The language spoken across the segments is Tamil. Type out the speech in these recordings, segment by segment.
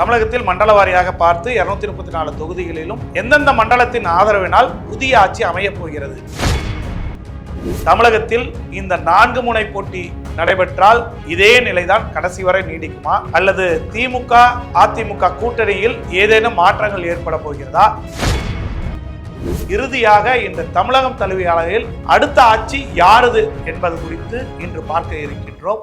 தமிழகத்தில் மண்டல வாரியாக பார்த்து இருநூத்தி முப்பத்தி நாலு தொகுதிகளிலும் எந்தெந்த மண்டலத்தின் ஆதரவினால் புதிய ஆட்சி அமையப் போகிறது? தமிழகத்தில் இந்த நான்கு முனை போட்டி நடைபெற்றால் இதே நிலைதான் கடைசி வரை நீடிக்குமா? அல்லது திமுக அதிமுக கூட்டணியில் ஏதேனும் மாற்றங்கள் ஏற்பட போகிறதா? இறுதியாக இந்த தமிழகம் தழுவிய அளவில் அடுத்த ஆட்சி யாரது என்பது குறித்து இன்று பார்க்க இருக்கின்றோம்.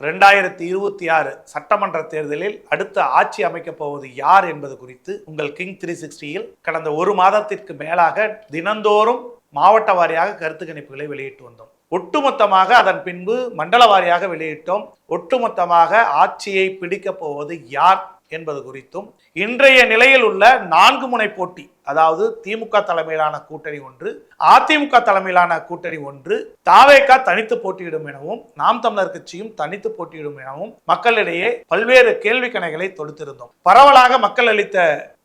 ரெண்டாயிரத்தி இருபத்தி ஆறு சட்டமன்ற தேர்தலில் அடுத்த ஆட்சி அமைக்கப் போவது யார் என்பது குறித்து உங்கள் கிங் த்ரீ சிக்ஸ்டியில் கடந்த ஒரு மாதத்திற்கு மேலாக தினந்தோறும் மாவட்ட வாரியாக கருத்து கணிப்புகளை வெளியிட்டு வந்தோம். ஒட்டுமொத்தமாக அதன் பின்பு மண்டல வாரியாக வெளியிட்டோம். ஒட்டுமொத்தமாக ஆட்சியை பிடிக்கப் போவது யார் என்பது குறித்தும் இன்றைய நிலையில் உள்ள நான்கு முனை போட்டி அதாவது திமுக தலைமையிலான கூட்டணி ஒன்று அதிமுக தலைமையிலான கூட்டணி ஒன்று தாவேகா தனித்து போட்டியிடும் எனவும் நாம் தமிழர் கட்சியும் தனித்து போட்டியிடும் எனவும் மக்களிடையே பல்வேறு கேள்வி கணைகளை தொடுத்திருந்தோம். பரவலாக மக்கள் அளித்த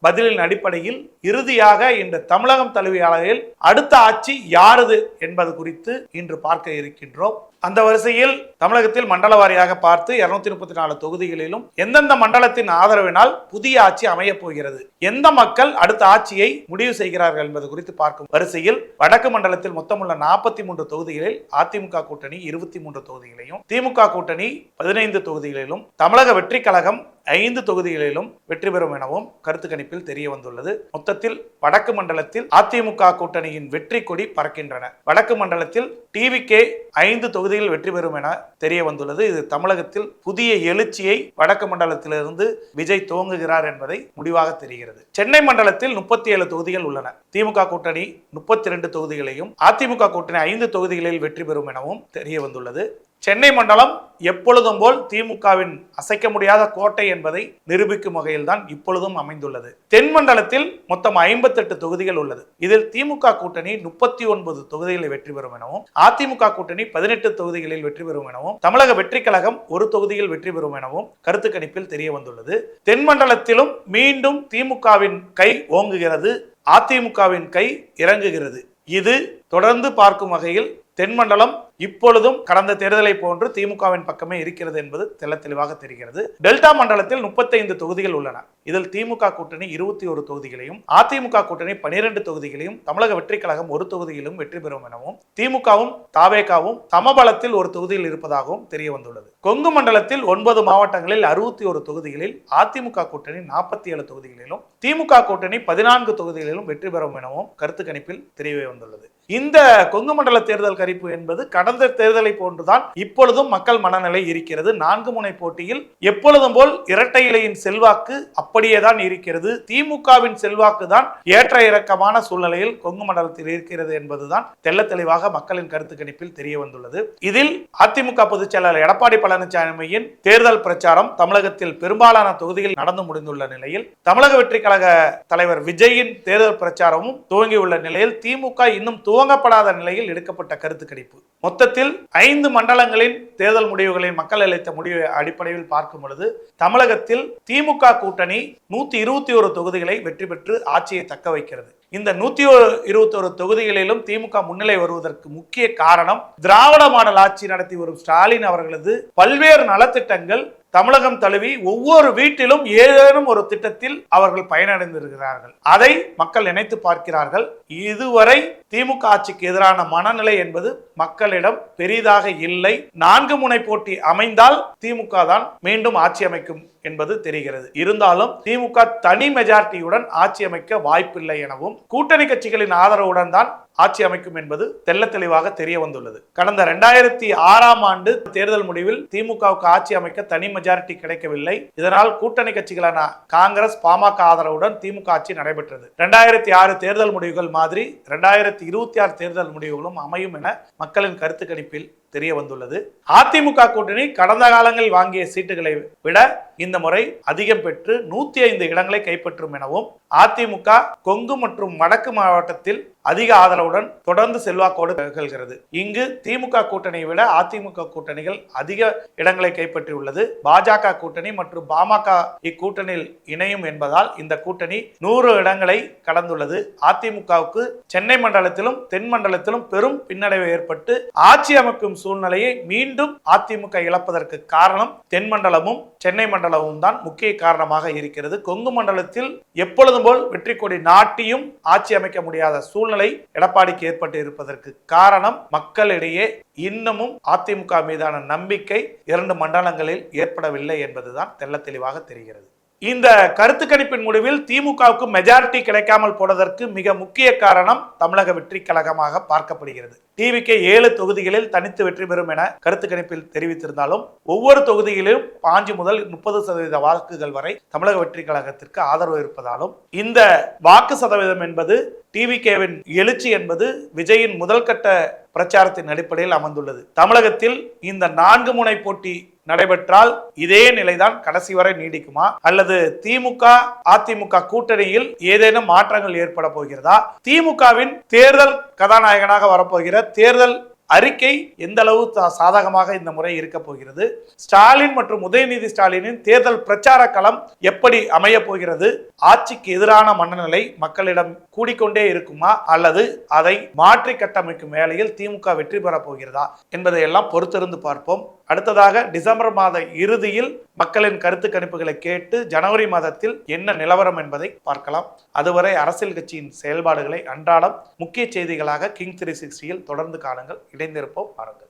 பதிலின் அடிப்படையில் இறுதியாக இந்த தமிழகம் தழுவிய அளவில் அடுத்த ஆட்சி யாரது என்பது குறித்து இன்று பார்க்க இருக்கின்றோம். அந்த வரிசையில் தமிழகத்தில் மண்டல வாரியாக பார்த்து இருநூத்தி முப்பத்தி நாலு தொகுதிகளிலும் எந்தெந்த மண்டலத்தின் ஆதரவினால் புதிய ஆட்சி அமையப் போகிறது எந்த மக்கள் அடுத்த ஆட்சியை முடிவு செய்கிறார்கள் என்பது குறித்து பார்க்கும் வரிசையில் வடக்கு மண்டலத்தில் மொத்தமுள்ள நாற்பத்தி மூன்று தொகுதிகளில் அதிமுக கூட்டணி இருபத்தி மூன்று தொகுதிகளையும் திமுக கூட்டணி பதினைந்து தொகுதிகளிலும் தமிழக வெற்றி கழகம் ஐந்து தொகுதிகளிலும் வெற்றி பெறும் எனவும் கருத்து கணிப்பில் தெரிய வந்துள்ளது. மொத்தத்தில் வடக்கு மண்டலத்தில் அதிமுக கூட்டணியின் வெற்றி கொடி பறக்கின்றன. வடக்கு மண்டலத்தில் டிவிகே ஐந்து தொகுதியில் வெற்றி பெறும் என தெரிய வந்துள்ளது. இது தமிழகத்தில் புதிய எழுச்சியை வடக்கு மண்டலத்திலிருந்து விஜய் துவங்குகிறார் என்பதை முடிவாக தெரிகிறது. சென்னை மண்டலத்தில் முப்பத்தி ஏழு தொகுதிகள் உள்ளன. திமுக கூட்டணி முப்பத்தி ரெண்டு தொகுதிகளையும் அதிமுக கூட்டணி ஐந்து தொகுதிகளில் வெற்றி பெறும் எனவும் தெரிய வந்துள்ளது. சென்னை மண்டலம் எப்பொழுதும் போல் திமுகவின் அசைக்க முடியாத கோட்டை என்பதை நிரூபிக்கும் வகையில் தான் இப்பொழுதும் அமைந்துள்ளது. தென் மண்டலத்தில் மொத்தம் ஐம்பத்தெட்டு தொகுதிகள் உள்ளது. இதில் திமுக கூட்டணி முப்பத்தி ஒன்பது தொகுதிகளில் வெற்றி பெறும் எனவும் அதிமுக கூட்டணி பதினெட்டு தொகுதிகளில் வெற்றி பெறும் எனவும் தமிழக வெற்றி கழகம் ஒரு தொகுதியில் வெற்றி பெறும் எனவும் கருத்து கணிப்பில் தெரிய வந்துள்ளது. தென் மண்டலத்திலும் மீண்டும் திமுகவின் கை ஓங்குகிறது அதிமுகவின் கை இறங்குகிறது. இது தொடர்ந்து பார்க்கும் வகையில் தென்மண்டலம் இப்பொழுதும் கடந்த தேர்தலை போன்று திமுகவின் பக்கமே இருக்கிறது என்பது தெல்ல தெளிவாக தெரிகிறது. டெல்டா மண்டலத்தில் முப்பத்தைந்து தொகுதிகள் உள்ளன. இதில் திமுக கூட்டணி இருபத்தி ஒரு தொகுதிகளையும் அதிமுக கூட்டணி பனிரெண்டு தொகுதிகளையும் தமிழக வெற்றி கழகம் ஒரு தொகுதியிலும் வெற்றி பெறும் எனவும் திமுகவும் தாவேகாவும் சமபலத்தில் ஒரு தொகுதியில் இருப்பதாகவும் தெரிய வந்துள்ளது கொங்கு மண்டலத்தில் ஒன்பது மாவட்டங்களில் அறுபத்தி ஒரு தொகுதிகளில் அதிமுக கூட்டணி நாற்பத்தி ஏழு தொகுதிகளிலும் திமுக கூட்டணி பதினான்கு தொகுதிகளிலும் வெற்றி பெறும் எனவும் கருத்து கணிப்பில் தெரிய வந்துள்ளது இந்த கொங்கு மண்டல தேர்தல் கணிப்பு என்பது கடந்த கடந்த தேர்தலை போன்றுதான் இப்பொழுதும் மக்கள் மனநிலை இருக்கிறது. நான்கு முனை போட்டியில் எப்பொழுதும் போல் இரட்டை இலையின் செல்வாக்கு அப்படியே தான் இருக்கிறது. திமுகவின் செல்வாக்கு தான் ஏற்ற இறக்கமான சூழ்நிலையில் கொங்கு மண்டலத்தில் இருக்கிறது என்பதுதான் தெல்ல தெளிவாக மக்களின் கருத்து கணிப்பில் தெரிய வந்துள்ளது. இதில் அதிமுக பொதுச் செயலாளர் எடப்பாடி பழனிசாமியின் தேர்தல் பிரச்சாரம் தமிழகத்தில் பெரும்பாலான தொகுதியில் நடந்து முடிந்துள்ள நிலையில் தமிழக வெற்றி கழக தலைவர் விஜயின் தேர்தல் பிரச்சாரமும் துவங்கியுள்ள நிலையில் திமுக இன்னும் துவங்கப்படாத நிலையில் எடுக்கப்பட்ட கருத்து கணிப்பு. மொத்த மொத்தத்தில் ஐந்து மண்டலங்களின் தேர்தல் முடிவுகளை மக்கள் அளித்த முடிவு அடிப்படையில் பார்க்கும் பொழுது தமிழகத்தில் திமுக கூட்டணி நூத்தி இருபத்தி ஒரு தொகுதிகளை வெற்றி பெற்று ஆட்சியை தக்க வைக்கிறது. இந்த நூத்தி இருபத்தொரு தொகுதிகளிலும் திமுக முன்னிலை வருவதற்கு முக்கிய காரணம் திராவிட மாடல் ஆட்சி நடத்தி வரும் ஸ்டாலின் அவர்களது பல்வேறு நலத்திட்டங்கள் தமிழகம் தழுவி ஒவ்வொரு வீட்டிலும் ஏதேனும் ஒரு திட்டத்தில் அவர்கள் பயனடைந்திருக்கிறார்கள். அதை மக்கள் நினைத்து பார்க்கிறார்கள். இதுவரை திமுக ஆட்சிக்கு எதிரான மனநிலை என்பது மக்களிடம் பெரிதாக இல்லை. நான்கு முனை போட்டி அமைந்தால் திமுக தான் மீண்டும் ஆட்சி அமைக்கும் என்பது தெரிகிறது. இருந்தாலும் திமுக தனி மெஜாரிட்டியுடன் ஆட்சி அமைக்க வாய்ப்பில்லை எனவும் கூட்டணி கட்சிகளின் ஆதரவுடன் தான் ஆட்சி அமைக்கும் என்பது தெல்ல தெளிவாக தெரிய வந்துள்ளது. கடந்த இரண்டாயிரத்தி ஆறாம் ஆண்டு தேர்தல் முடிவில் திமுகவுக்கு ஆட்சி அமைக்க தனி மெஜாரிட்டி கிடைக்கவில்லை. இதனால் கூட்டணி கட்சிகளான காங்கிரஸ் பாமக ஆதரவுடன் திமுக ஆட்சி நடைபெற்றது. இரண்டாயிரத்தி ஆறு தேர்தல் முடிவுகள் மாதிரி இரண்டாயிரத்தி இருபத்தி ஆறு தேர்தல் முடிவுகளும் அமையும் என மக்களின் கருத்து கணிப்பில் தெரிய வந்துள்ளது. அதிமுக கூட்டணி கடந்த காலங்களில் வாங்கிய சீட்டுகளை விட இந்த முறை அதிகம் பெற்று நூத்தி ஐந்து இடங்களை கைப்பற்றும் எனவும் அதிமுக கொங்கு மற்றும் வடக்கு மாவட்டத்தில் அதிக ஆதரவுடன் தொடர்ந்து செல்வாக்கோடு திகழ்கிறது இங்கு திமுக கூட்டணியை விட அதிமுக கூட்டணிகள் அதிக இடங்களை கைப்பற்றியுள்ளது. பாஜக கூட்டணி மற்றும் பாமக இக்கூட்டணியில் இணையும் என்பதால் இந்த கூட்டணி நூறு இடங்களை கடந்துள்ளது. அதிமுகவுக்கு சென்னை மண்டலத்திலும் தென் மண்டலத்திலும் பெரும் பின்னடைவு ஏற்பட்டு ஆட்சி அமைக்கும் சூழ்நிலையை மீண்டும் அதிமுக இழப்பதற்கு காரணம் தென் மண்டலமும் சென்னை மண்டலமும் தான் முக்கிய காரணமாக இருக்கிறது. கொங்கு மண்டலத்தில் எப்பொழுதும் போல் வெற்றி கொடி நாட்டியும் ஆட்சி அமைக்க முடியாத சூழ்நிலை எடப்பாடிக்கு ஏற்பட்டு இருப்பதற்கு காரணம் மக்களிடையே இன்னமும் அதிமுக மீதான நம்பிக்கை இரண்டு மண்டலங்களில் ஏற்படவில்லை என்பதுதான் தெள்ளத் தெளிவாக தெரிகிறது. இந்த கருத்து கணிப்பின் முடிவில் திமுகவுக்கு மெஜாரிட்டி கிடைக்காமல் போனதற்கு மிக முக்கிய காரணம் தமிழக வெற்றி கழகமாக பார்க்கப்படுகிறது. டிவிக்கு ஏழு தொகுதிகளில் தனித்து வெற்றி பெறும் என கருத்து கணிப்பில் தெரிவித்திருந்தாலும் ஒவ்வொரு தொகுதியிலும் பாஞ்சு முதல் முப்பது சதவீத வாக்குகள் வரை தமிழக வெற்றி கழகத்திற்கு ஆதரவு இருப்பதாலும் இந்த வாக்கு சதவீதம் என்பது டிவிகேவின் எழுச்சி என்பது விஜயின் முதல் கட்ட பிரச்சாரத்தின் அடிப்படையில் அமர்ந்துள்ளது. தமிழகத்தில் இந்த நான்கு முனை போட்டி நடைபெற்றால் இதே நிலைதான் கடைசி வரை நீடிக்குமா? அல்லது திமுக அதிமுக கூட்டணியில் ஏதேனும் மாற்றங்கள் ஏற்பட போகிறதா? திமுகவின் தேர்தல் கதாநாயகனாக வரப்போகிற தேர்தல் அறிக்கை எந்த அளவு சா- சாதகமாக இந்த முறை இருக்க போகிறது? ஸ்டாலின் மற்றும் உதயநிதி ஸ்டாலினின் தேர்தல் பிரச்சார களம் எப்படி அமைய போகிறது? ஆட்சிக்கு எதிரான மனநிலை மக்களிடம் கூடிக்கொண்டே இருக்குமா? அல்லது அதை மாற்றி கட்டமைக்கும் வேளையில் திமுக வெற்றி பெறப் போகிறதா? என்பதை எல்லாம் பொறுத்திருந்து பார்ப்போம். அடுத்ததாக டிசம்பர் மாத இறுதியில் மக்களின் கருத்து கணிப்புகளை கேட்டு ஜனவரி மாதத்தில் என்ன நிலவரம் என்பதை பார்க்கலாம். அதுவரை அரசியல் கட்சியின் செயல்பாடுகளை அன்றாடம் முக்கிய செய்திகளாக கிங் த்ரீ சிக்ஸ்டியில் தொடர்ந்து காணுங்கள். இணைந்திருப்போம் பாருங்கள்